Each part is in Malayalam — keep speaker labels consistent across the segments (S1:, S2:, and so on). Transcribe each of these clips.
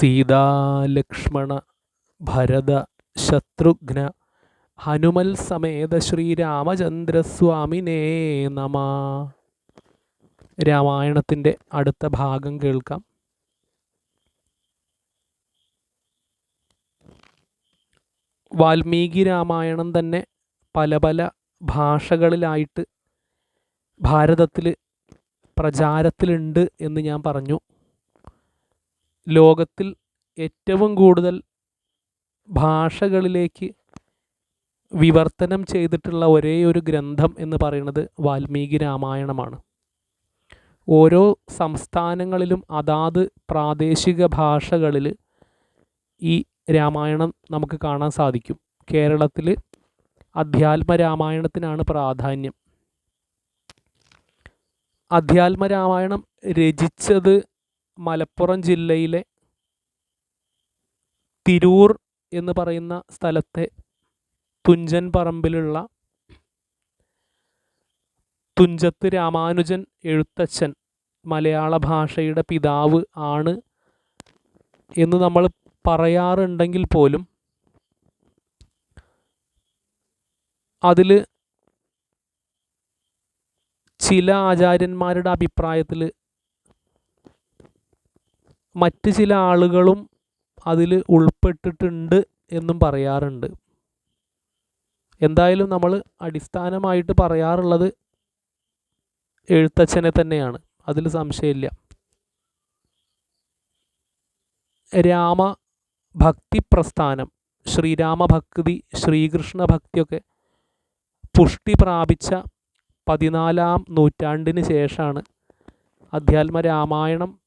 S1: സീതാലക്ഷ്മണ ഭരത ശത്രുഘ്ന ഹനുമൽ സമേത ശ്രീരാമചന്ദ്രസ്വാമിനേ നമ. രാമായണത്തിന്റെ അടുത്ത ഭാഗം കേൾക്കാം. വാൽമീകി രാമായണം തന്നെ പല പല ഭാഷകളിലായിട്ട് ഭാരതത്തിൽ പ്രചാരത്തിലുണ്ട് എന്ന് ഞാൻ പറഞ്ഞു. ലോകത്തിൽ ഏറ്റവും കൂടുതൽ ഭാഷകളിലേക്ക് വിവർത്തനം ചെയ്തിട്ടുള്ള ഒരേ ഒരു ഗ്രന്ഥം എന്ന് പറയുന്നത് വാൽമീകി രാമായണമാണ്. ഓരോ സംസ്ഥാനങ്ങളിലും അതാത് പ്രാദേശിക ഭാഷകളിൽ ഈ രാമായണം നമുക്ക് കാണാൻ സാധിക്കും. കേരളത്തിൽ അധ്യാത്മ രാമായണത്തിനാണ് പ്രാധാന്യം. അധ്യാത്മ രാമായണം രചിച്ചത് മലപ്പുറം ജില്ലയിലെ തിരൂർ എന്ന് പറയുന്ന സ്ഥലത്തെ തുഞ്ചൻ പറമ്പിലുള്ള തുഞ്ചത്ത് രാമാനുജൻ എഴുത്തച്ഛൻ മലയാള ഭാഷയുടെ പിതാവ് ആണ് എന്ന് നമ്മൾ പറയാറുണ്ടെങ്കിൽ പോലും അതിൽ ചില ആചാര്യന്മാരുടെ അഭിപ്രായത്തിൽ മറ്റ് ചില ആളുകളും അതിൽ ഉൾപ്പെട്ടിട്ടുണ്ട് എന്നും പറയാറുണ്ട്. എന്തായാലും നമ്മൾ അടിസ്ഥാനമായിട്ട് പറയാറുള്ളത് എഴുത്തച്ഛനെ തന്നെയാണ്. അതിൽ സംശയമില്ല. രാമ ഭക്തി പ്രസ്ഥാനം ശ്രീരാമഭക്തി ശ്രീകൃഷ്ണ ഭക്തിയൊക്കെ പുഷ്ടി പ്രാപിച്ച പതിനാലാം നൂറ്റാണ്ടിന് ശേഷമാണ് അധ്യാത്മ രാമായണം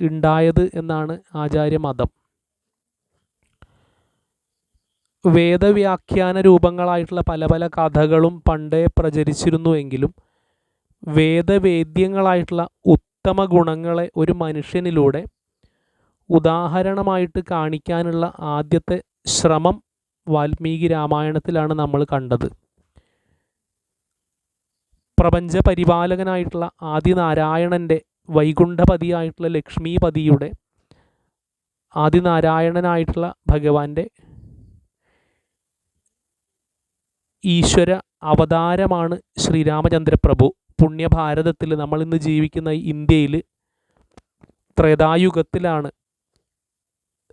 S1: ഉണ്ടായത് എന്നാണ് ആചാര്യമതം. വേദവ്യാഖ്യാന രൂപങ്ങളായിട്ടുള്ള പല പല കഥകളും പണ്ടേ പ്രചരിച്ചിരുന്നുവെങ്കിലും വേദവേദ്യങ്ങളായിട്ടുള്ള ഉത്തമ ഗുണങ്ങളെ ഒരു മനുഷ്യനിലൂടെ ഉദാഹരണമായിട്ട് കാണിക്കാനുള്ള ആദ്യത്തെ ശ്രമം വാൽമീകി രാമായണത്തിലാണ് നമ്മൾ കണ്ടത്. പ്രപഞ്ച പരിപാലകനായിട്ടുള്ള ആദിനാരായണന്റെ വൈകുണ്ഠപതിയായിട്ടുള്ള ലക്ഷ്മീപതിയുടെ ആദിനാരായണനായിട്ടുള്ള ഭഗവാന്റെ ഈശ്വര അവതാരമാണ് ശ്രീരാമചന്ദ്രപ്രഭു. പുണ്യഭാരതത്തിൽ നമ്മൾ ഇന്ന് ജീവിക്കുന്ന ഇന്ത്യയിൽ ത്രേതായുഗത്തിലാണ്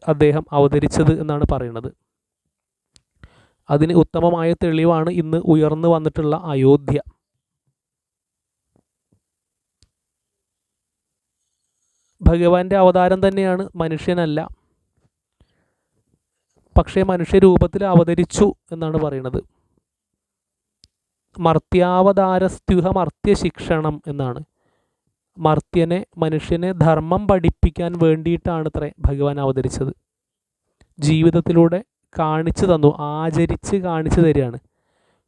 S1: അദ്ദേഹം അവതരിച്ചത് എന്നാണ് പറയുന്നത്. അതിന് ഉത്തമമായ തെളിവാണ് ഇന്ന് ഉയർന്നു വന്നിട്ടുള്ള അയോധ്യ. ഭഗവാന്റെ അവതാരം തന്നെയാണ് മനുഷ്യനല്ല. പക്ഷേ മനുഷ്യരൂപത്തിൽ അവതരിച്ചു എന്നാണ് പറയുന്നത്. മർത്യാവതാരസ്ത്യുഹ മർത്യശിക്ഷണം എന്നാണ്. മർത്യനെ മനുഷ്യനെ ധർമ്മം പഠിപ്പിക്കാൻ വേണ്ടിയിട്ടാണ് ഇത്രേ ഭഗവാൻ അവതരിച്ചത്. ജീവിതത്തിലൂടെ കാണിച്ചു തന്നു ആചരിച്ച് കാണിച്ചു തരികയാണ്.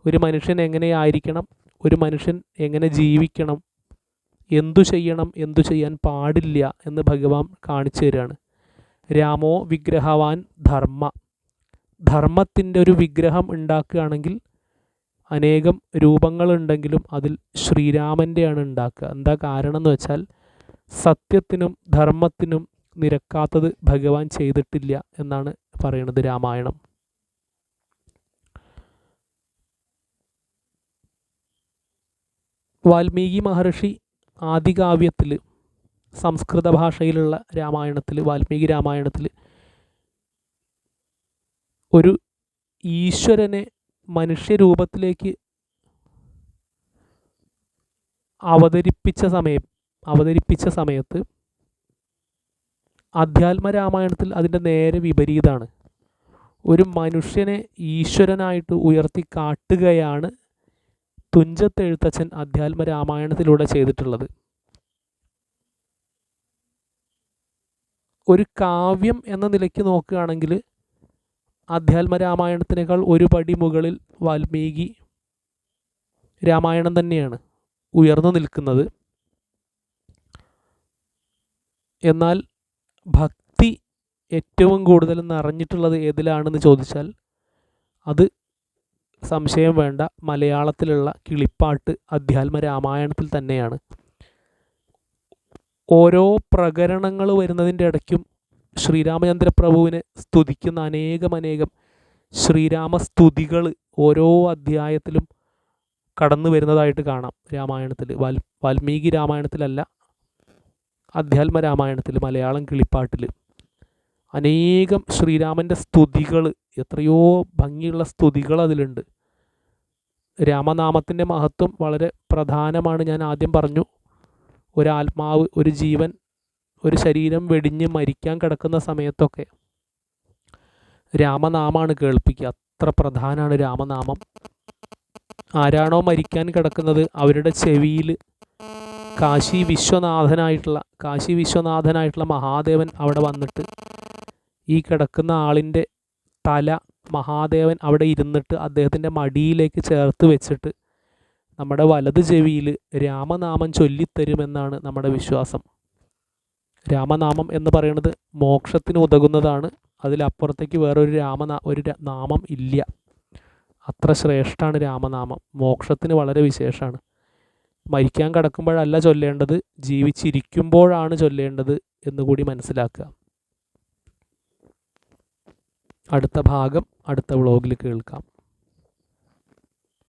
S1: ഒരു മനുഷ്യൻ എങ്ങനെയായിരിക്കണം? ഒരു മനുഷ്യൻ എങ്ങനെ ജീവിക്കണം? എന്തു ചെയ്യണം എന്തു ചെയ്യാൻ പാടില്ല എന്ന് ഭഗവാൻ കാണിച്ചു തരികയാണ് രാമോ വിഗ്രഹവാൻ ധർമ്മ. ധർമ്മത്തിന്റെ ഒരു വിഗ്രഹം ഉണ്ടാക്കുകയാണെങ്കിൽ അനേകം രൂപങ്ങളുണ്ടെങ്കിലും അതിൽ ശ്രീരാമന്റെയാണ് ഉണ്ടാക്കുക. എന്താ കാരണം എന്ന് വെച്ചാൽ സത്യത്തിനും ധർമ്മത്തിനും നിരക്കാത്തത് ഭഗവാൻ ചെയ്തിട്ടില്ല എന്നാണ് പറയുന്നത് രാമായണം. വാൽമീകി മഹർഷി ആദികാവ്യത്തിൽ സംസ്കൃത ഭാഷയിലുള്ള രാമായണത്തിൽ വാൽമീകി രാമായണത്തിൽ ഒരു ഈശ്വരനെ മനുഷ്യരൂപത്തിലേക്ക് അവതരിപ്പിച്ച സമയം അവതരിപ്പിച്ച സമയത്ത് അധ്യാത്മ രാമായണത്തിൽ അതിന്റെ നേരെ വിപരീതമാണ് ഒരു മനുഷ്യനെ ഈശ്വരനായിട്ട് ഉയർത്തി കാട്ടുകയാണ് തുഞ്ചത്ത് എഴുത്തച്ഛൻ അധ്യാത്മ രാമായണത്തിലൂടെ ചെയ്തിട്ടുള്ളത്. ഒരു കാവ്യം എന്ന നിലയ്ക്ക് നോക്കുകയാണെങ്കിൽ അധ്യാത്മ രാമായണത്തിനേക്കാൾ ഒരു പടി മുകളിൽ വാൽമീകി രാമായണം തന്നെയാണ് ഉയർന്നു നിൽക്കുന്നത്. എന്നാൽ ഭക്തി ഏറ്റവും കൂടുതൽ നിറഞ്ഞിട്ടുള്ളത് ഏതിലാണെന്ന് ചോദിച്ചാൽ അത് സംശയം വേണ്ട. മലയാളത്തിലുള്ള കിളിപ്പാട്ട് അധ്യാത്മ രാമായണത്തിൽ തന്നെയാണ്. ഓരോ പ്രകരണങ്ങൾ വരുന്നതിന്റെ ഇടയ്ക്കും ശ്രീരാമചന്ദ്ര പ്രഭുവിനെ സ്തുതിക്കുന്ന അനേകം അനേകം ശ്രീരാമ സ്തുതികൾ ഓരോ അധ്യായത്തിലും കടന്നു വരുന്നതായിട്ട് കാണാം രാമായണത്തിൽ. വാൽ വാൽമീകി രാമായണത്തിലല്ല അധ്യാത്മ രാമായണത്തിൽ മലയാളം കിളിപ്പാട്ടിൽ. അനേകം ശ്രീരാമന്റെ സ്തുതികൾ എത്രയോ ഭംഗിയുള്ള സ്തുതികൾ അതിലുണ്ട്. രാമനാമത്തിന്റെ മഹത്വം വളരെ പ്രധാനമാണ് ഞാൻ ആദ്യം പറഞ്ഞു. ഒരാത്മാവ് ഒരു ജീവൻ ഒരു ശരീരം വെടിഞ്ഞ് മരിക്കാൻ കിടക്കുന്ന സമയത്തൊക്കെ രാമനാമാണ് കേൾപ്പിക്കുക. അത്ര പ്രധാനമാണ് രാമനാമം. ആരാണോ മരിക്കാൻ കിടക്കുന്നത് അവരുടെ ചെവിയിൽ കാശി വിശ്വനാഥനായിട്ടുള്ള കാശി വിശ്വനാഥനായിട്ടുള്ള മഹാദേവൻ അവിടെ വന്നിട്ട് ഈ കിടക്കുന്ന ആളിന്റെ തല മഹാദേവൻ അവിടെ ഇരുന്നിട്ട് അദ്ദേഹത്തിന്റെ മടിയിലേക്ക് ചേർത്ത് വെച്ചിട്ട് നമ്മുടെ വലത് ചെവിയിൽ രാമനാമം ചൊല്ലിത്തരുമെന്നാണ് നമ്മുടെ വിശ്വാസം. രാമനാമം എന്ന് പറയുന്നത് മോക്ഷത്തിന് ഉതകുന്നതാണ്. അതിലപ്പുറത്തേക്ക് വേറൊരു രാമനാ ഒരു നാമം ഇല്ല. അത്ര ശ്രേഷ്ഠമാണ് രാമനാമം. മോക്ഷത്തിന് വളരെ വിശേഷമാണ് മരിക്കാൻ കിടക്കുമ്പോഴല്ല ചൊല്ലേണ്ടത് ജീവിച്ചിരിക്കുമ്പോഴാണ് ചൊല്ലേണ്ടത് എന്നുകൂടി മനസ്സിലാക്കുക. അടുത്ത ഭാഗം അടുത്ത വ്ളോഗിൽ കേൾക്കാം.